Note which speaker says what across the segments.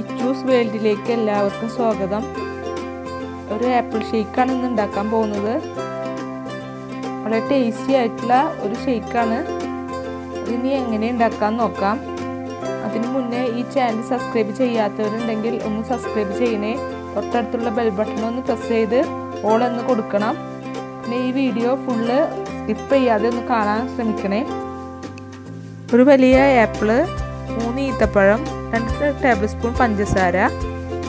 Speaker 1: ഇച്ചൂസ് വേൾഡിലേക്ക് എല്ലാവർക്കും സ്വാഗതം. ഒരു ആപ്പിൾ ഷേക്കാണ് ഇന്ന് ഉണ്ടാക്കാൻ പോകുന്നത്. വളരെ ടേസ്റ്റി ആയിട്ടുള്ള ഒരു ഷേക്കാണ്. ഇനി എങ്ങനെ ഉണ്ടാക്കാൻ നോക്കാം. അതിനു മുന്നേ ഈ ചാനൽ സബ്സ്ക്രൈബ് ചെയ്യാത്തവരുണ്ടെങ്കിൽ ഒന്ന് സബ്സ്ക്രൈബ് ചെയ്യണേ. തൊട്ടടുത്തുള്ള ബെൽ ബട്ടൺ ഒന്ന് പ്രസ് ചെയ്ത് ഓൾ എന്ന് കൊടുക്കണം. പിന്നെ ഈ വീഡിയോ ഫുള്ള് സ്കിപ്പ് ചെയ്യാതെ ഒന്ന് കാണാൻ ശ്രമിക്കണേ. ഒരു വലിയ ആപ്പിൾ മൂന്ന് ഈത്തപ്പഴം രണ്ട് ടേബിൾ സ്പൂൺ പഞ്ചസാര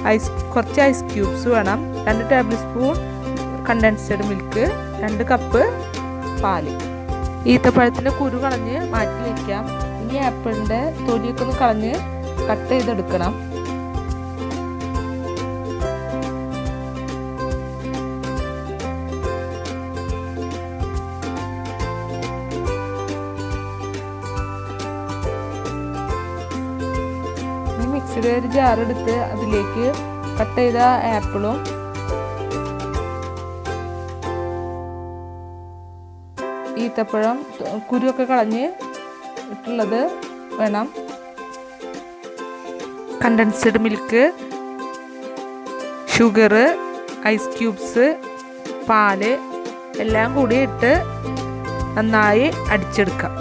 Speaker 1: ഐസ് കുറച്ച് ഐസ് ക്യൂബ്സ് വേണം രണ്ട് ടേബിൾ സ്പൂൺ കണ്ടൻസ്ഡ് മിൽക്ക് രണ്ട് കപ്പ് പാൽ ഈത്തപ്പഴത്തിന്റെ കുരു കളഞ്ഞ് മാറ്റി വയ്ക്കാം ഇനി ആപ്പിളിന്റെ തൊലിയൊക്കെ ഒന്ന് കളഞ്ഞ് കട്ട് ചെയ്തെടുക്കണം. മിക്സിയുടെ ഒരു ജാറെടുത്ത് അതിലേക്ക് കട്ട് ചെയ്ത ആപ്പിളും ഈത്തപ്പഴം കുരുവൊക്കെ കളഞ്ഞ് ഇട്ടുള്ളത് വേണം. Condensed milk sugar ice cubes പാൽ എല്ലാം കൂടി ഇട്ട് നന്നായി അടിച്ചെടുക്കാം.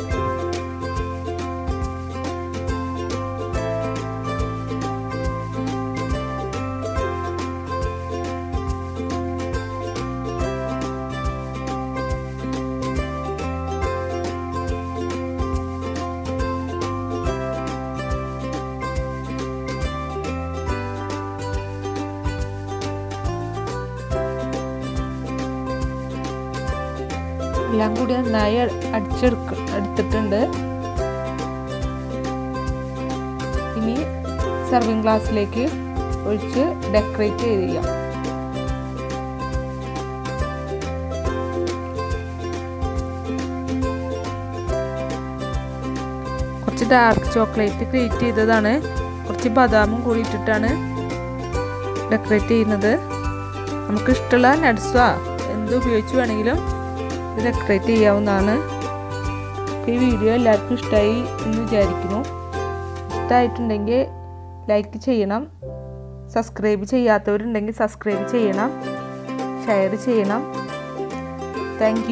Speaker 1: എല്ലാം കൂടി നന്നായി അടിച്ചെടുക്ക എടുത്തിട്ടുണ്ട്. ഇനി സർവിങ് ഗ്ലാസ്സിലേക്ക് ഒഴിച്ച് ഡെക്കറേറ്റ് ചെയ്ത് ചെയ്യാം കുറച്ച് ഡാർക്ക് ചോക്ലേറ്റ് ക്രിയേറ്റ് ചെയ്തതാണ്. കുറച്ച് ബദാമും കൂടി ഇട്ടിട്ടാണ് ഡെക്കറേറ്റ് ചെയ്യുന്നത്. നമുക്ക് ഇഷ്ടമുള്ള നട്സോ എന്ത് ഉപയോഗിച്ച് വേണമെങ്കിലും ഇത് ഡെക്കറേറ്റ് ചെയ്യാവുന്നതാണ് ഈ വീഡിയോ എല്ലാവർക്കും ഇഷ്ടമായി എന്ന് വിചാരിക്കുന്നു. ഇഷ്ടമായിട്ടുണ്ടെങ്കിൽ ലൈക്ക് ചെയ്യണം. സബ്സ്ക്രൈബ് ചെയ്യാത്തവരുണ്ടെങ്കിൽ സബ്സ്ക്രൈബ് ചെയ്യണം. ഷെയർ ചെയ്യണം. താങ്ക്